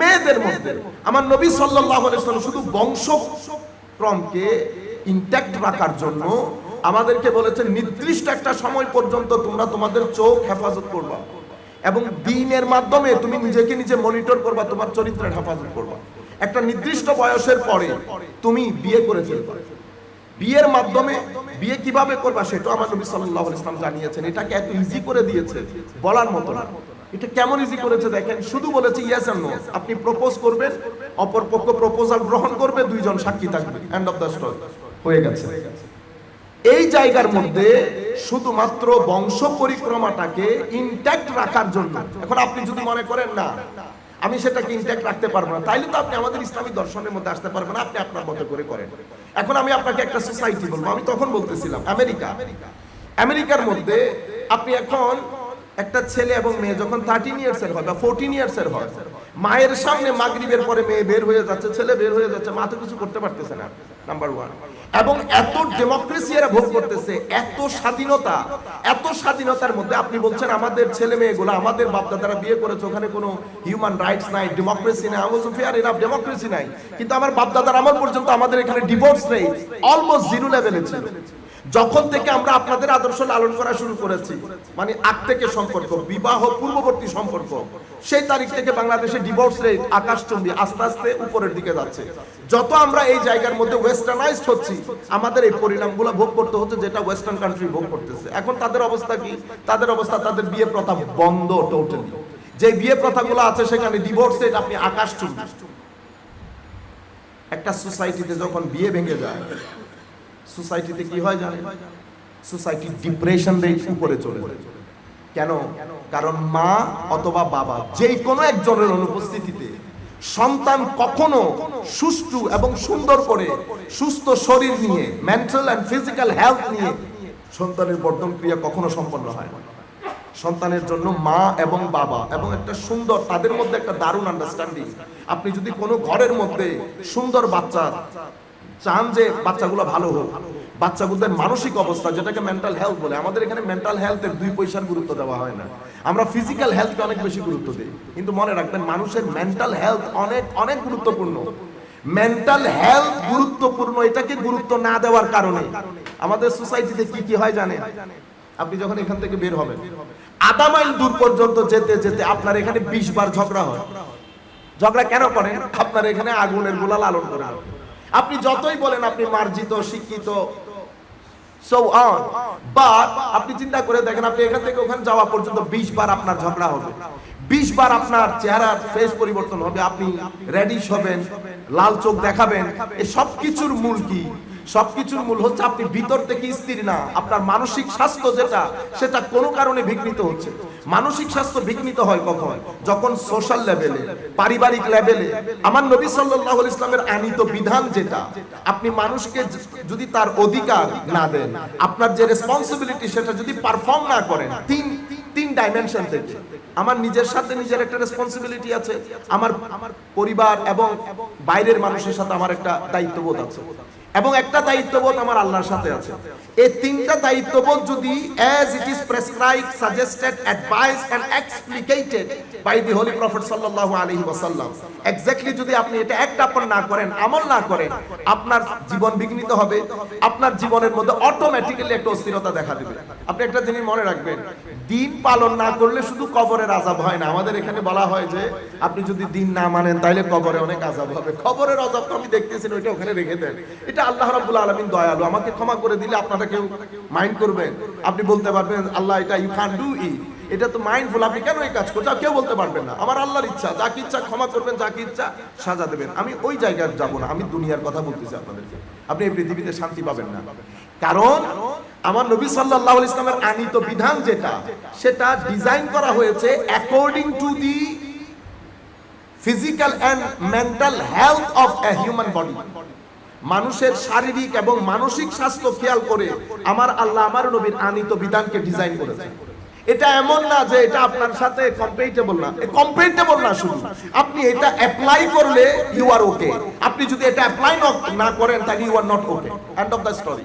মেয়েদের মধ্যে। আমার নবী সাল্লাল্লাহু আলাইহি ওয়াসাল্লাম শুধু বংশ ক্রমকে ইনট্যাক্ট রাখার জন্য আমাদেরকে বলেছেন, নির্দিষ্ট একটা সময় পর্যন্ত তোমরা তোমাদের চোখ হেফাজত করবা এবং দিনের মাধ্যমে তুমি নিজেকে নিজে মনিটর করবা, তোমার চরিত্রের হেফাজত করবা। একটা নির্দিষ্ট বয়সের পরে তুমি বিয়ে করে ফেলবা। বিয়ের মাধ্যমে বিয়ে কীভাবে করবা সেটা আমার নবী সাল্লাল্লাহু আলাইহি ওয়াসাল্লাম জানিয়েছেন। এটাকে এত ইজি করে দিয়েছে বলার মতো না। এটা কেমন ইজি করেছে দেখেন? শুধু বলেছে ইয়েস এন্ড নো আপনি প্রপোজ করবেন অপর পক্ষ প্রপোজাল গ্রহণ করবে, দুইজন সাক্ষী থাকবে। এন্ড অফ দ্য স্টোরি হয়ে গেছে। এই জায়গার মধ্যে শুধুমাত্র বংশ পরিক্রমাটাকে ইনট্যাক্ট রাখার জন্য। এখন আপনি যদি মনে করেন, না, আমি সেটাকে ইনট্যাক্ট রাখতে পারব না, তাইলে তো আপনি আমাদের ইসলামী দর্শনের মধ্যে আসতে পারবেন না আপনি আপনার মতো করে করেন। এখন আমি আপনাকে একটা সোসাইটি বলব। আমি তখন বলতেছিলাম, আমেরিকা। আমেরিকার মধ্যে আপনি এখন একটা ছেলে এবং মেয়ে যখন থার্টিন ইয়ার্স এর হয় বা ফোরটিন ইয়ার্স এর হয়, মায়ের সামনে মাগরিবের পরে মেয়ে বের হয়ে যাচ্ছে, ছেলে বের হয়ে যাচ্ছে, মা তো কিছু করতে পারতেছে না নাম্বার ওয়ান এবং এত ডেমোক্রেসি এরা ভোগ করতেছে, এত স্বাধীনতা, এত স্বাধীনতার মধ্যে আপনি বলছেন আমাদের ছেলে মেয়েগুলো, আমাদের বাপদাদারা বিয়ে করেছে, ওখানে কোনো হিউম্যান রাইটস নাই ডেমোক্রেসি নাই আমি বলছি ফেয়ার এনাফ ডেমোক্রেসি নাই। কিন্তু আমার বাপদাদার আমার পর্যন্ত আমাদের এখানে ডিভোর্স নেই অলমোস্ট জিরো লেভেলে ছিল। যখন থেকে আমরা আপনাদের আদর্শ লালন করা শুরু করেছি মানে আগ থেকে সম্পর্ক, বিবাহ, পূর্ববর্তী সম্পর্ক, সেই তারিখ থেকে বাংলাদেশে ডিভোর্স রেট আকাশচুম্বী আস্তে আস্তে উপরের দিকে যাচ্ছে। যত আমরা এই জায়গার মধ্যে ওয়েস্টার্নাইজড হচ্ছি, আমাদের এই পরিণামগুলো ভোগ করতে হচ্ছে যেটা ওয়েস্টার্ন কান্ট্রি ভোগ করতেছে। এখন তাদের অবস্থা কি? তাদের অবস্থা তাদের বিয়ে প্রথা বন্ধ টোটালি যে বিয়ে প্রথাগুলো আছে সেখানে ডিভোর্স রেট আপনি আকাশচুম্বী। একটা সোসাইটিতে যখন বিয়ে ভেঙে যায় সোসাইটিতে কি হয় জানেন? সোসাইটি ডিপ্রেশন রেট উপরে চলে যায়। কেন? কারণ মা অথবা বাবা যেই কোনো একজনের অনুপস্থিতিতে সন্তান কখনো সুষ্ঠু এবং সুন্দর করে সুস্থ শরীর নিয়ে মেন্টাল অ্যান্ড ফিজিক্যাল হেলথ নিয়ে সন্তানের বর্ধন ক্রিয়া কখনো সম্পন্ন হয় না। সন্তানের জন্য মা এবং বাবা এবং একটা সুন্দর, তাদের মধ্যে একটা দারুণ আন্ডারস্ট্যান্ডিং আপনি যদি কোনো ঘরের মধ্যে সুন্দর বাচ্চা চান যে বাচ্চাগুলো ভালো হোক। বাচ্চাগুলোদের মানসিক অবস্থা, যেটাকে মেন্টাল হেলথ বলে, আমাদের এখানে মেন্টাল হেলথের দুই পয়সার গুরুত্ব দেওয়া হয় না। আমরা ফিজিক্যাল হেলথকে অনেক বেশি গুরুত্ব দিই। কিন্তু মনে রাখবেন, মানুষের মেন্টাল হেলথ অনেক অনেক গুরুত্বপূর্ণ। মেন্টাল হেলথ গুরুত্বপূর্ণ, এটাকে গুরুত্ব না দেওয়ার কারণে। আমাদের সোসাইটিতে কি কি হয় জানেন? আপনি যখন এখান থেকে বের হবেন, আধা মাইল দূর পর্যন্ত যেতে যেতে আপনার এখানে বিশ বার ঝগড়া হয়। ঝগড়া কেন করেন? আপনার এখানে আগুনের গোলা লালন করে আপনি যতই বলেন আপনি মার্জিত, শিক্ষিত আপনি চিন্তা করে দেখেন, আপনি এখান থেকে ওখানে যাওয়া পর্যন্ত বিশ বার আপনার ঝগড়া হবে। বিশ বার আপনার চেহারার ফেস পরিবর্তন হবে। আপনি রেডিশ হবেন, লাল চোখ দেখাবেন। এই সব কিছুর মূল কি? সবকিছুর মূল হচ্ছে আপনি ভিতর থেকে স্থির না। আপনার মানসিক স্বাস্থ্য যেটা, সেটা কোনো কারণে বিঘ্নিত হচ্ছে। মানসিক স্বাস্থ্য বিঘ্নিত হয় কখন? যখন সোশ্যাল লেভেলে পারিবারিক লেভেলে আমার নবী আলাইহি ইসলামের আনিত বিধান যেটা, আপনি মানুষকে যদি তার অধিকার না দেন, আপনার যে রেসপন্সিবিলিটি সেটা যদি পারফর্ম না করেন, তিন তিন ডাইমেনশন থেকে। আমার নিজের সাথে নিজের একটা রেসপন্সিবিলিটি আছে। আমার আমার পরিবার এবং বাইরের মানুষের সাথে আমার একটা দায়িত্ববোধ আছে। এবং একটা দায়িত্ববোধ আমার আল্লাহর সাথে আছে। এই তিনটা দায়িত্ববোধ যদি as it is prescribed suggested advice and explicated by the holy prophet সাল্লাল্লাহু আলাইহি ওয়াসাল্লাম এক্স্যাক্টলি যদি আপনি এটা একটা আপন না করেন, আমল না করেন, আপনার জীবন বিঘ্নিত হবে, আপনার জীবনের মধ্যে অটোমেটিক্যালি একটা অস্থিরতা দেখা দেবে। আপনি একটা জিনিস মনে রাখবেন দিন পালন না করলে শুধু কবরের আজাব হয় না। আমাদের এখানে বলা হয় যে, আপনি যদি দিন না মানেন, তাইলে কবরে অনেক আজাব হবে। খবরের আজাব তো আমি দেখতেছি ওইটা ওখানে রেখে দেন। এটা আল্লাহ রাব্বুল আলামিন দয়ালু। আমাকে ক্ষমা করে দিলে আপনারা কেউ মাইন্ড করবেন। আপনি বলতে পারবেন, আল্লাহ, এটা ইউ ক্যান ডু ইট এটা তো মাইন্ডফুল। আপনি কেন এই কাজ করছেন? কেউ বলতে পারবেন না। আমার আল্লাহর ইচ্ছা, যাকে ইচ্ছা ক্ষমা করবেন, যাকে ইচ্ছা সাজা দেবেন। আমি ওই জায়গায় যাব না। আমি দুনিয়ার কথা বলতেছি আপনাদেরকে। আপনি এই পৃথিবীতে শান্তি পাবেন না। কারণ আমার নবী আলাইহি ইসলামের আনিত বিধান যেটা, সেটা ডিজাইন করা হয়েছে according to the physical and mental health of a human body মানুষের শারীরিক এবং মানসিক স্বাস্থ্য খেয়াল করে আমার আল্লাহ আমার নবীর আনিত বিধানকে ডিজাইন করেছে। এটা এমন না যে এটা আপনার সাথে কম্পেটেবল না। কম্পেটেবল না শুধু। আপনি এটা অ্যাপ্লাই করলে ইউ আর ওকে আপনি যদি এটা অ্যাপ্লাই না করেন, তাহলে you are not okay end of the story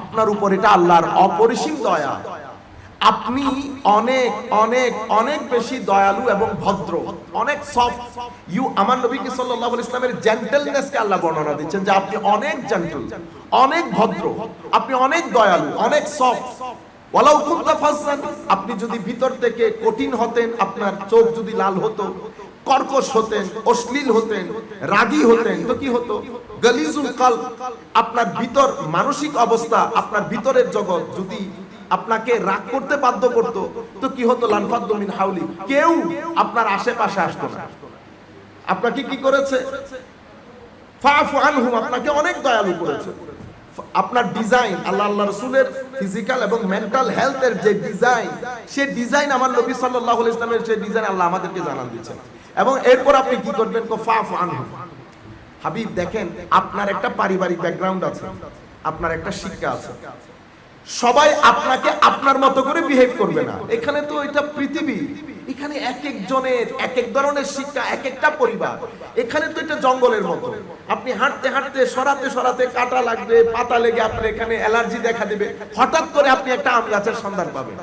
আপনার উপর এটা আল্লাহর অপরিসীম দয়া। আপনি অনেক অনেক অনেক বেশি দয়ালু এবং ভদ্র, অনেক সফট ইউ আমার নবীকে সাল্লাল্লাহু আলাইহি ইসলামের জেন্টলনেসকে আল্লাহ বর্ণনা দিচ্ছেন যে আপনি অনেক জেন্টল অনেক ভদ্র, আপনি অনেক দয়ালু, অনেক সফট ওয়ালাউ কুনতা ফাজ্জান, আপনি যদি ভিতর থেকে কঠিন হতেন, আপনার চোখ যদি লাল হতো কর্কশ হতেন, অশ্লীল হতেন, রাগী হতেন, তো কি হতো? গলিজুল কাল আপনার ভিতর মানসিক অবস্থা, আপনার ভিতরের জগৎ যদি আপনাকে রাগ করতে বাধ্য করত, তো কি হতো? লানফাদ্দ মিন হাউলি কেউ আপনার আশেপাশে আসতো না। আপনাকে কি করেছে? ফাফু আনহুম, আপনাকে অনেক দয়ালু করেছে। আপনার ডিজাইন আল্লাহ আল্লাহ রসুলের ফিজিক্যাল এবং মেন্টাল হেলথের যে ডিজাইন সে ডিজাইন আমার নবী আলাইহি ইসলামের যে ডিজাইন আল্লাহ আমাদেরকে জানান দিচ্ছেন এবং এরপর আপনি কি করবেন? ফাফু আনহুম হাবিব, দেখেন, আপনার একটা পারিবারিক ব্যাকগ্রাউন্ড আছে, আপনার একটা শিক্ষা আছে। সবাই আপনাকে আপনার মতো করে বিহেভ করবে না। এখানে তো এটা পৃথিবী। এখানে এক এক জনের এক এক ধরনের শিক্ষা, এক একটা পরিবার। এখানে তো এটা জঙ্গলের মতো। আপনি হাঁটতে হাঁটতে, সরাতে সরাতে কাটা লাগবে, পাতা লেগে আপনার এখানে অ্যালার্জি দেখা দেবে। হঠাৎ করে আপনি একটা আম গাছের সন্ধান পাবেন।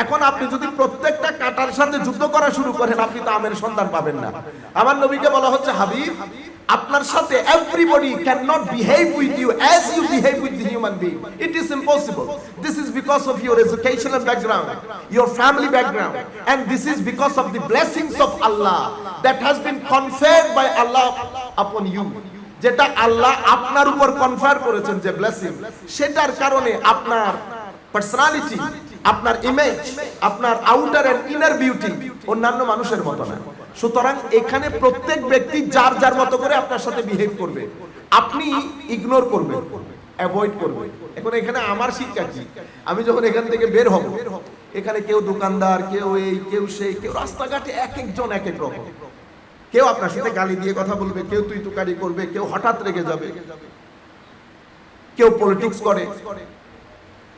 এখন আপনি যদি প্রত্যেকটা কাটার সাথে যুদ্ধ করা শুরু করেন, আপনি তো আমের সন্ধান পাবেন না। আমার নবীকে বলা হচ্ছে হাবিব, আপনার সাথে everybody can not behave with you as you behave with the human being it is impossible this is because of your educational background your family background and this is because of the blessings of Allah that has been conferred by Allah upon you যেটা আল্লাহ আপনার উপর কনফার করেছেন যে blessing সেটার কারণে আপনার personality আপনার image আপনার আউটার এন্ড ইনার বিউটি অন্যান্য মানুষের মতো না। সুতরাং এখানে প্রত্যেক ব্যক্তি যার যার মতো করে আপনার সাথে বিহেভ করবে। আপনি ইগনোর করবেন অ্যাভয়েড করবেন। এখন এখানে আমার শিক্ষা কি? আমি যখন এখান থেকে বের হব, এখানে কেউ দোকানদার, কেউ এই, কেউ সেই কেউ রাস্তাঘাটে এক একজন এক এক রকম। কেউ আপনার সাথে গালি দিয়ে কথা বলবে, কেউ তুই তুকারি করবে, কেউ হঠাৎ রেগে যাবে। কেউ পলিটিক্স করে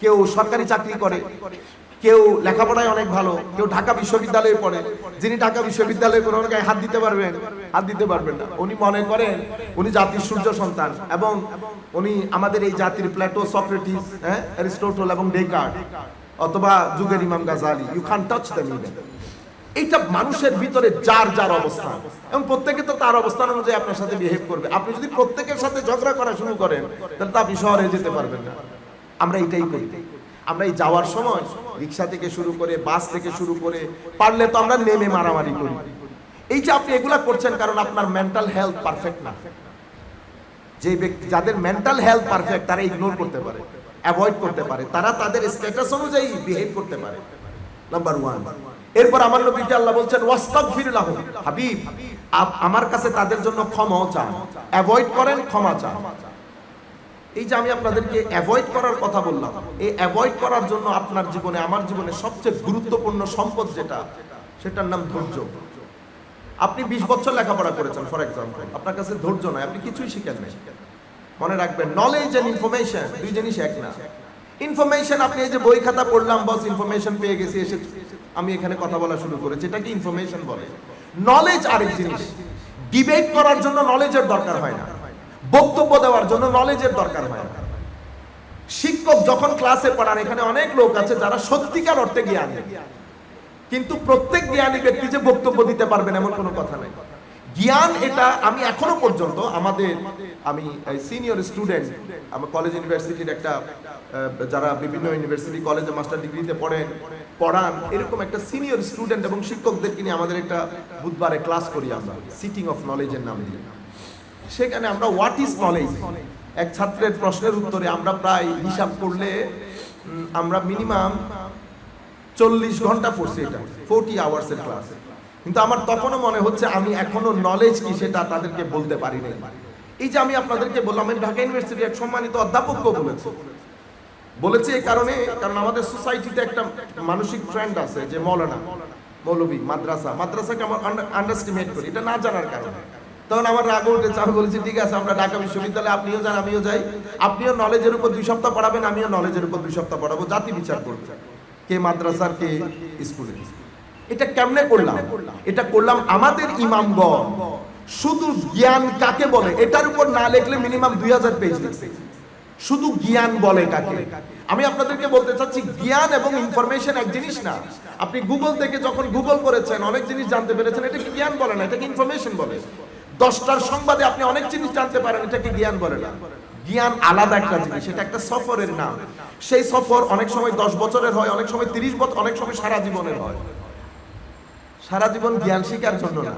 কেউ সরকারি চাকরি করে, কেউ লেখাপড়ায় অনেক ভালো, কেউ ঢাকা বিশ্ববিদ্যালয়ে পড়ে। যিনি ঢাকা বিশ্ববিদ্যালয়ে কোনো গায়ে হাত দিতে পারবেন? হাত দিতে পারবেন না। উনি মনে করেন, উনি জাতির সূর্য সন্তান এবং উনি আমাদের এই জাতির প্ল্যাটো সক্রেটিস হ্যাঁ অ্যারিস্টোটল এবং ডেকার্ট অথবা যুগের ইমাম Ghazali. You can touch the middle এইটা মানুষের ভিতরে যার যার অবস্থান। এবং প্রত্যেকে তো তার অবস্থান অনুযায়ী আপনার সাথে বিহেভ করবে। আপনি যদি প্রত্যেকের সাথে ঝগড়া করা শুরু করেন, তাহলে তো আপনি শহরে যেতে পারবেন না। আমরা এটাই করি। আমরা এই যাওয়ার সময় রিক্সা থেকে শুরু করে, বাস থেকে শুরু করে, পারলে তো আমরা নেমে মারামারি করি। এই যে আপনি এগুলা করছেন কারণ আপনার মেন্টাল হেলথ পারফেক্ট না। যে ব্যক্তি যাদের মেন্টাল হেলথ পারফেক্ট তারা ইগনোর করতে পারে অ্যাভয়েড করতে পারে। তারা তাদের স্ট্যাটাস অনুযায়ী বিহেভ করতে পারে। নাম্বার ওয়ান এরপর আমার নবীজি আল্লাহ বলছেন, ওয়াস্তাগফির লাহুম। হাবিব আমার কাছে তাদের জন্য ক্ষমাও চান। অ্যাভয়েড করেন, ক্ষমা চান। এই যে আমি আপনাদেরকে অ্যাভয়েড করার কথা বললাম, এই অ্যাভয়েড করার জন্য আপনার জীবনে, আমার জীবনে সবচেয়ে গুরুত্বপূর্ণ সম্পদ যেটা, সেটার নাম ধৈর্য। আপনি বিশ বছর লেখাপড়া করেছেন ফর এক্সাম্পল আপনার কাছে ধৈর্য নয় আপনি কিছুই শিখেন নাই। মনে রাখবেন নলেজ এন্ড ইনফরমেশন দুই জিনিস এক না। ইনফরমেশন আপনি এই যে বই খাতা পড়লাম বস ইনফরমেশন পেয়ে গেছি, এসে আমি এখানে কথা বলা শুরু করেছি এটাকে ইনফরমেশন বলে? নলেজ আরেক জিনিস। ডিবেট করার জন্য নলেজের দরকার হয় না। বক্তব্য দেওয়ার জন্য নলেজের দরকার হয়। শিক্ষক যখন ক্লাসে পড়ান, এখানে অনেক লোক আছে যারা সত্যিকার অর্থে জ্ঞানী। কিন্তু প্রত্যেক জ্ঞানী ব্যক্তি যে বক্তব্য দিতে পারবেন এমন কোনো কথা নাই। জ্ঞান এটা আমি এখনও পর্যন্ত আমাদের, আমি সিনিয়র স্টুডেন্ট আমার কলেজ ইউনিভার্সিটির একটা যারা বিভিন্ন ইউনিভার্সিটি কলেজে মাস্টার ডিগ্রিতে পড়েন, পড়ান, এরকম একটা সিনিয়র স্টুডেন্ট এবং শিক্ষকদেরকে নিয়ে আমাদের একটা বুধবারে ক্লাস করি আমরা সিটিং অফ নলেজের নাম দিয়ে। সেখানে আমরা হোয়াট ইজ নলেজ এক ছাত্রের প্রশ্নের উত্তরে আমরা প্রায় হিসাব করলে আমরা মিনিমাম চল্লিশ ঘণ্টা পড়ছি এটা ফোরটি আওয়ার্স এর ক্লাস কিন্তু আমার তখনও মনে হচ্ছে আমি এখনও নলেজ কি সেটা তাদেরকে বলতে পারি নাই। এই যে আমি আপনাদেরকে বললাম, আমি ঢাকা ইউনিভার্সিটির এক সম্মানিত অধ্যাপকও বলেছে। বলেছে এই কারণে, কারণ আমাদের সোসাইটিতে একটা মানসিক ট্রেন্ড আছে যে মৌলানা, মৌলবী, মাদ্রাসা, মাদ্রাসাকে আমার আন্ডারস্টিমেট করি। এটা না জানার কারণে। তখন আমার রাগ উঠেছে আমি বলেছি, ঠিক আছে, আমরা ঢাকা বিশ্ববিদ্যালয়ে, আপনিও যান, আমিও যাই। আপনিও নলেজের উপর দুই সপ্তাহ পড়াবেন, আমিও নলেজের উপর দুই সপ্তাহ পড়াবো। জাতি বিচার করবে। কে মাদ্রাসার, কে স্কুলের এটা কেমনে করলাম? এটা করলাম আমাদের ইমামগণ শুধু জ্ঞান কাকে বলে? এটার উপর না লিখলে মিনিমাম দুই হাজার পেজ লিখছে শুধু জ্ঞান বলে কাকে? আমি আপনাদেরকে বলতে চাচ্ছি, জ্ঞান এবং ইনফরমেশন এক জিনিস না। আপনি গুগল থেকে যখন গুগল করেছেন, অনেক জিনিস জানতে পেরেছেন, এটা কি জ্ঞান বলে না? এটাকে ইনফরমেশন বলে? দশটার সংবাদে আপনি অনেক জিনিস জানতে পারেন, এটাকে জ্ঞান বলে না। জ্ঞান আলাদা একটা জিনিস, এটা একটা সফরের নাম। সেই সফর অনেক সময় দশ বছরের হয়, অনেক সময় তিরিশ বছর অনেক সময় সারা জীবনের হয়। সারা জীবন জ্ঞান শিকার জন্য না।